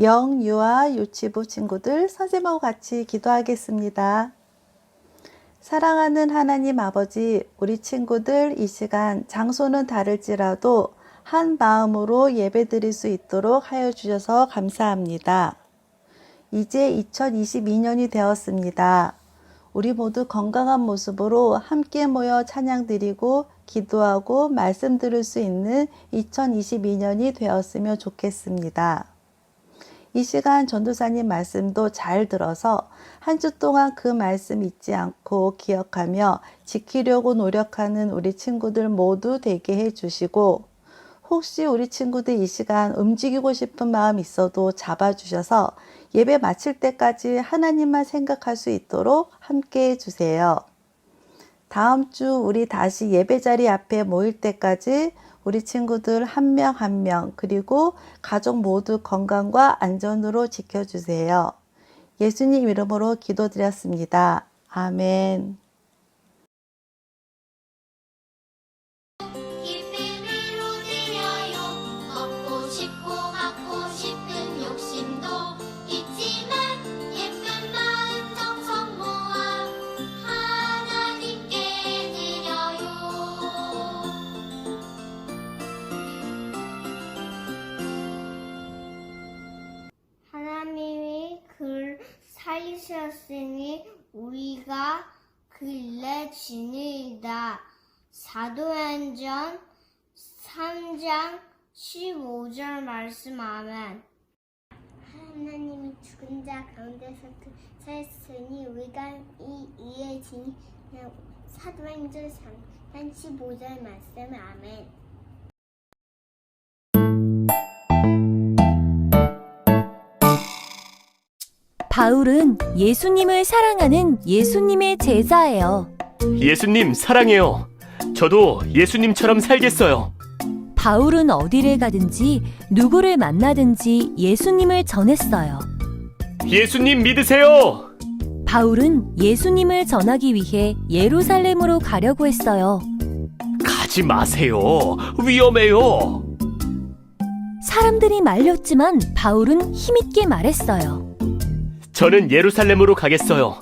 영, 유아, 유치부 친구들 선생님하고 같이 기도하겠습니다. 사랑하는 하나님 아버지, 우리 친구들 이 시간 장소는 다를지라도 한 마음으로 예배 드릴 수 있도록 하여 주셔서 감사합니다. 이제 2022년이 되었습니다. 우리 모두 건강한 모습으로 함께 모여 찬양 드리고 기도하고 말씀 들을 수 있는 2022년이 되었으면 좋겠습니다. 이 시간 전도사님 말씀도 잘 들어서 한 주 동안 그 말씀 잊지 않고 기억하며 지키려고 노력하는 우리 친구들 모두 되게 해 주시고 혹시 우리 친구들 이 시간 움직이고 싶은 마음 있어도 잡아주셔서 예배 마칠 때까지 하나님만 생각할 수 있도록 함께 해 주세요. 다음 주 우리 다시 예배 자리 앞에 모일 때까지 우리 친구들 한명 한 명 그리고 가족 모두 건강과 안전으로 지켜주세요. 예수님 이름으로 기도드렸습니다. 아멘. 살리셨으니 우리가 근래 지니이다. 사도행전 3장 15절 말씀 아멘. 하나님이 죽은 자 가운데서 그 살았으니 우리가 이 이에 지니 사도행전 3장 15절 말씀 아멘. 바울은 예수님을 사랑하는 예수님의 제자예요. 예수님 사랑해요. 저도 예수님처럼 살겠어요. 바울은 어디를 가든지 누구를 만나든지 예수님을 전했어요. 예수님 믿으세요. 바울은 예수님을 전하기 위해 예루살렘으로 가려고 했어요. 가지 마세요. 위험해요. 사람들이 말렸지만 바울은 힘있게 말했어요. 저는 예루살렘으로 가겠어요.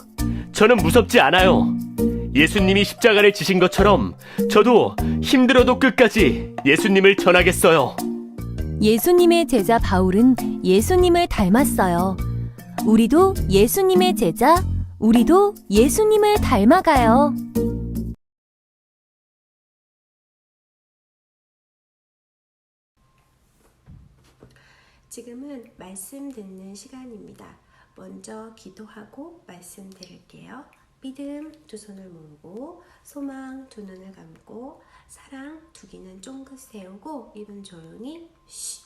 저는 무섭지 않아요. 예수님이 십자가를 지신 것처럼 저도 힘들어도 끝까지 예수님을 전하겠어요. 예수님의 제자 바울은 예수님을 닮았어요. 우리도 예수님의 제자, 우리도 예수님을 닮아가요. 지금은 말씀 듣는 시간입니다. 먼저 기도하고 말씀 드릴게요. 믿음 두 손을 모으고 소망 두 눈을 감고 사랑 두 귀는 쫑긋 세우고 입은 조용히 쉬.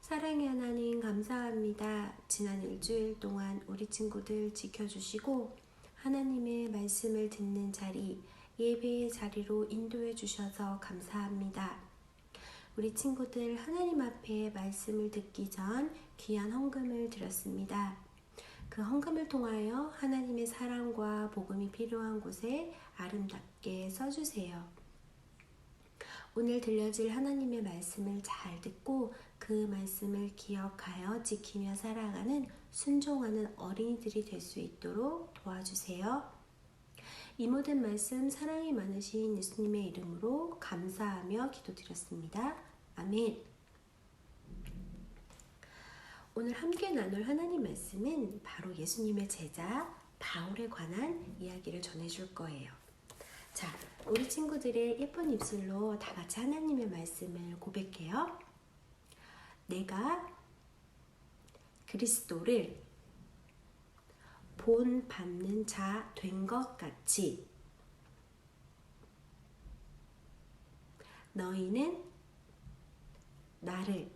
사랑의 하나님 감사합니다. 지난 일주일 동안 우리 친구들 지켜주시고 하나님의 말씀을 듣는 자리, 예배의 자리로 인도해 주셔서 감사합니다. 우리 친구들 하나님 앞에 말씀을 듣기 전 귀한 헌금을 드렸습니다. 그 헌금을 통하여 하나님의 사랑과 복음이 필요한 곳에 아름답게 써주세요. 오늘 들려질 하나님의 말씀을 잘 듣고 그 말씀을 기억하여 지키며 살아가는 순종하는 어린이들이 될 수 있도록 도와주세요. 이 모든 말씀 사랑이 많으신 예수님의 이름으로 감사하며 기도드렸습니다. 아멘. 오늘 함께 나눌 하나님 말씀은 바로 예수님의 제자 바울에 관한 이야기를 전해줄 거예요. 자, 우리 친구들의 예쁜 입술로 다 같이 하나님의 말씀을 고백해요. 내가 그리스도를 본 받는 자 된 것 같이 너희는 나를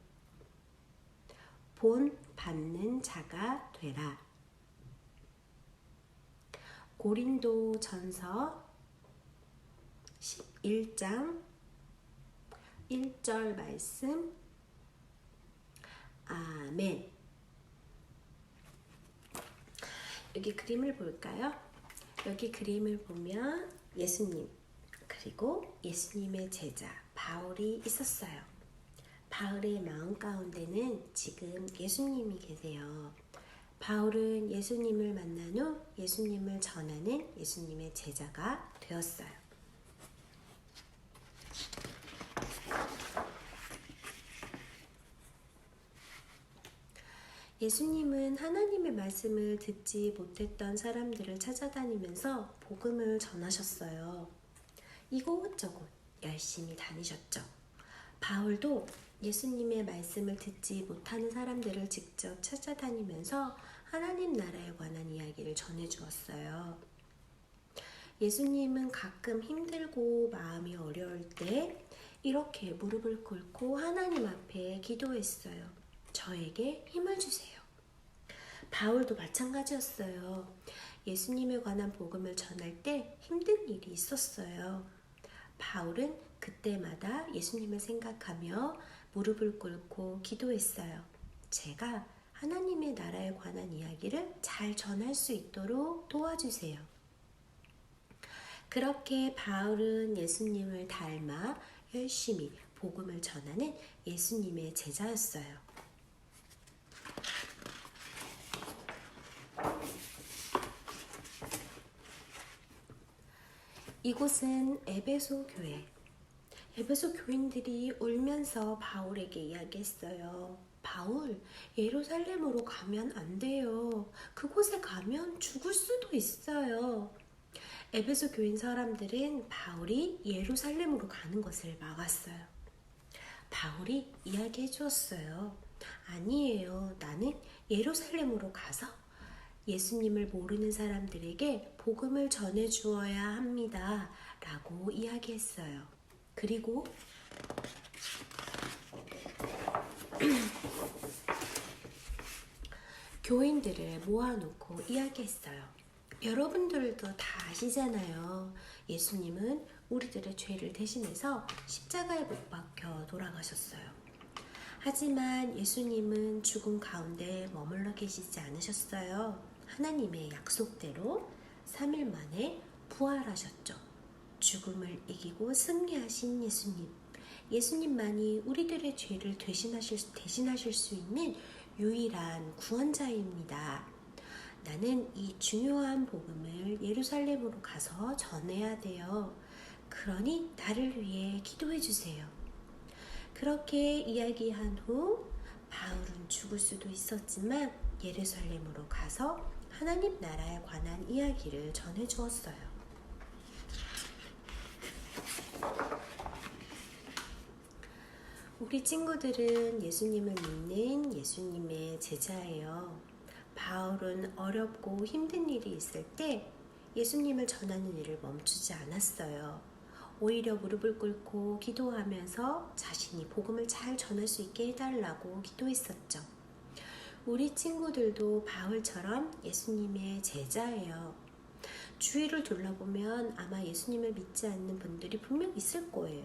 본 받는 자가 되라. 고린도 전서 11장 1절 말씀 아멘. 여기 그림을 볼까요? 여기 그림을 보면 예수님 그리고 예수님의 제자 바울이 있었어요. 바울의 마음 가운데는 지금 예수님이 계세요. 바울은 예수님을 만난 후 예수님을 전하는 예수님의 제자가 되었어요. 예수님은 하나님의 말씀을 듣지 못했던 사람들을 찾아다니면서 복음을 전하셨어요. 이곳저곳 열심히 다니셨죠. 바울도 예수님의 말씀을 듣지 못하는 사람들을 직접 찾아다니면서 하나님 나라에 관한 이야기를 전해 주었어요. 예수님은 가끔 힘들고 마음이 어려울 때 이렇게 무릎을 꿇고 하나님 앞에 기도했어요. 저에게 힘을 주세요. 바울도 마찬가지였어요. 예수님에 관한 복음을 전할 때 힘든 일이 있었어요. 바울은 그때마다 예수님을 생각하며 무릎을 꿇고 기도했어요. 제가 하나님의 나라에 관한 이야기를 잘 전할 수 있도록 도와주세요. 그렇게 바울은 예수님을 닮아 열심히 복음을 전하는 예수님의 제자였어요. 이곳은 에베소 교회. 에베소 교인들이 울면서 바울에게 이야기했어요. 바울, 예루살렘으로 가면 안 돼요. 그곳에 가면 죽을 수도 있어요. 에베소 교인 사람들은 바울이 예루살렘으로 가는 것을 막았어요. 바울이 이야기해 주었어요. 아니에요. 나는 예루살렘으로 가서 예수님을 모르는 사람들에게 복음을 전해 주어야 합니다. 라고 이야기했어요. 그리고 교인들을 모아놓고 이야기했어요. 여러분들도 다 아시잖아요. 예수님은 우리들의 죄를 대신해서 십자가에 못 박혀 돌아가셨어요. 하지만 예수님은 죽음 가운데 머물러 계시지 않으셨어요. 하나님의 약속대로 3일 만에 부활하셨죠. 죽음을 이기고 승리하신 예수님. 예수님만이 우리들의 죄를 대신하실, 대신하실 수 있는 유일한 구원자입니다. 나는 이 중요한 복음을 예루살렘으로 가서 전해야 돼요. 그러니 나를 위해 기도해 주세요. 그렇게 이야기한 후 바울은 죽을 수도 있었지만 예루살렘으로 가서 하나님 나라에 관한 이야기를 전해 주었어요. 우리 친구들은 예수님을 믿는 예수님의 제자예요. 바울은 어렵고 힘든 일이 있을 때 예수님을 전하는 일을 멈추지 않았어요. 오히려 무릎을 꿇고 기도하면서 자신이 복음을 잘 전할 수 있게 해달라고 기도했었죠. 우리 친구들도 바울처럼 예수님의 제자예요. 주위를 둘러보면 아마 예수님을 믿지 않는 분들이 분명 있을 거예요.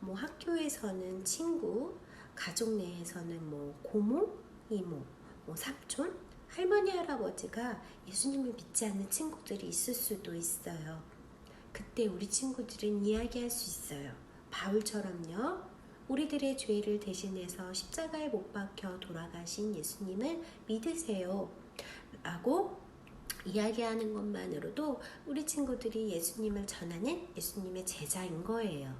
뭐 학교에서는 친구, 가족 내에서는 뭐 고모, 이모, 뭐 삼촌, 할머니, 할아버지가 예수님을 믿지 않는 친구들이 있을 수도 있어요. 그때 우리 친구들은 이야기할 수 있어요. 바울처럼요. 우리들의 죄를 대신해서 십자가에 못 박혀 돌아가신 예수님을 믿으세요. 라고 이야기하는 것만으로도 우리 친구들이 예수님을 전하는 예수님의 제자인 거예요.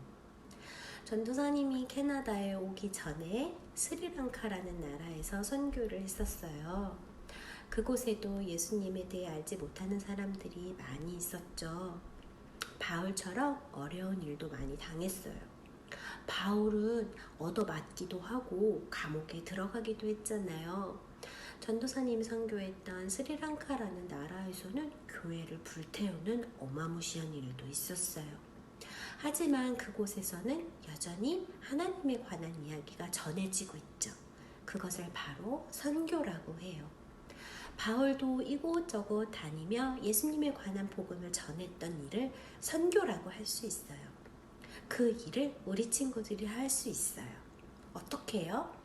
전도사님이 캐나다에 오기 전에 스리랑카라는 나라에서 선교를 했었어요. 그곳에도 예수님에 대해 알지 못하는 사람들이 많이 있었죠. 바울처럼 어려운 일도 많이 당했어요. 바울은 얻어맞기도 하고 감옥에 들어가기도 했잖아요. 전도사님이 선교했던 스리랑카라는 나라에서는 교회를 불태우는 어마무시한 일도 있었어요. 하지만 그곳에서는 여전히 하나님에 관한 이야기가 전해지고 있죠. 그것을 바로 선교라고 해요. 바울도 이곳저곳 다니며 예수님에 관한 복음을 전했던 일을 선교라고 할 수 있어요. 그 일을 우리 친구들이 할 수 있어요. 어떻게 해요?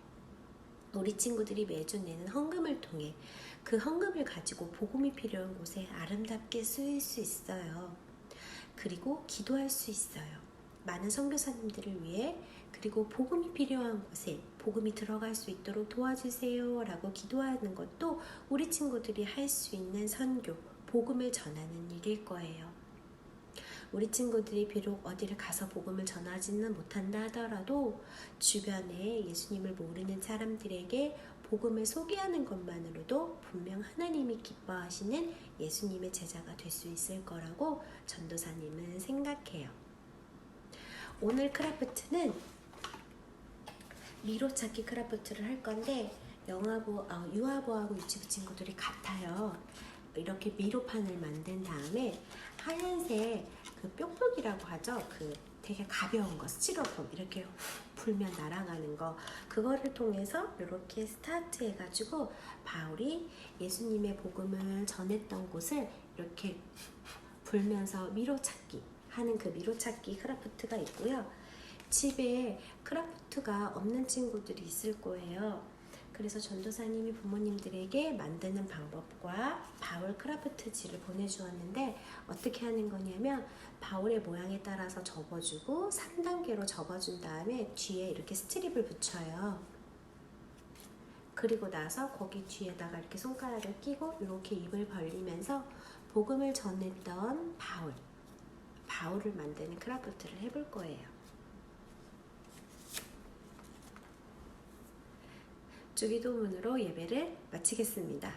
우리 친구들이 매주 내는 헌금을 통해 그 헌금을 가지고 복음이 필요한 곳에 아름답게 쓰일 수 있어요. 그리고 기도할 수 있어요. 많은 선교사님들을 위해 그리고 복음이 필요한 곳에 복음이 들어갈 수 있도록 도와주세요 라고 기도하는 것도 우리 친구들이 할 수 있는 선교, 복음을 전하는 일일 거예요. 우리 친구들이 비록 어디를 가서 복음을 전하지는 못한다 하더라도 주변에 예수님을 모르는 사람들에게 복음을 소개하는 것만으로도 분명 하나님이 기뻐하시는 예수님의 제자가 될 수 있을 거라고 전도사님은 생각해요. 오늘 크라프트는 미로 찾기 크라프트를 할 건데 영화부, 아, 유아부하고 유치부 친구들이 같아요. 이렇게 미로판을 만든 다음에 하얀색 그 뾱뾱이라고 하죠. 그 되게 가벼운 거 스티로폼 이렇게 불면 날아가는 거 그거를 통해서 이렇게 스타트 해가지고 바울이 예수님의 복음을 전했던 곳을 이렇게 불면서 미로찾기 하는 그 미로찾기 크라프트가 있고요. 집에 크라프트가 없는 친구들이 있을 거예요. 그래서 전도사님이 부모님들에게 만드는 방법과 바울 크라프트지를 보내주었는데 어떻게 하는 거냐면 바울의 모양에 따라서 접어주고 3단계로 접어준 다음에 뒤에 이렇게 스트립을 붙여요. 그리고 나서 거기 뒤에다가 이렇게 손가락을 끼고 이렇게 입을 벌리면서 복음을 전했던 바울, 바울을 만드는 크라프트를 해볼 거예요. 주기도문으로 예배를 마치겠습니다.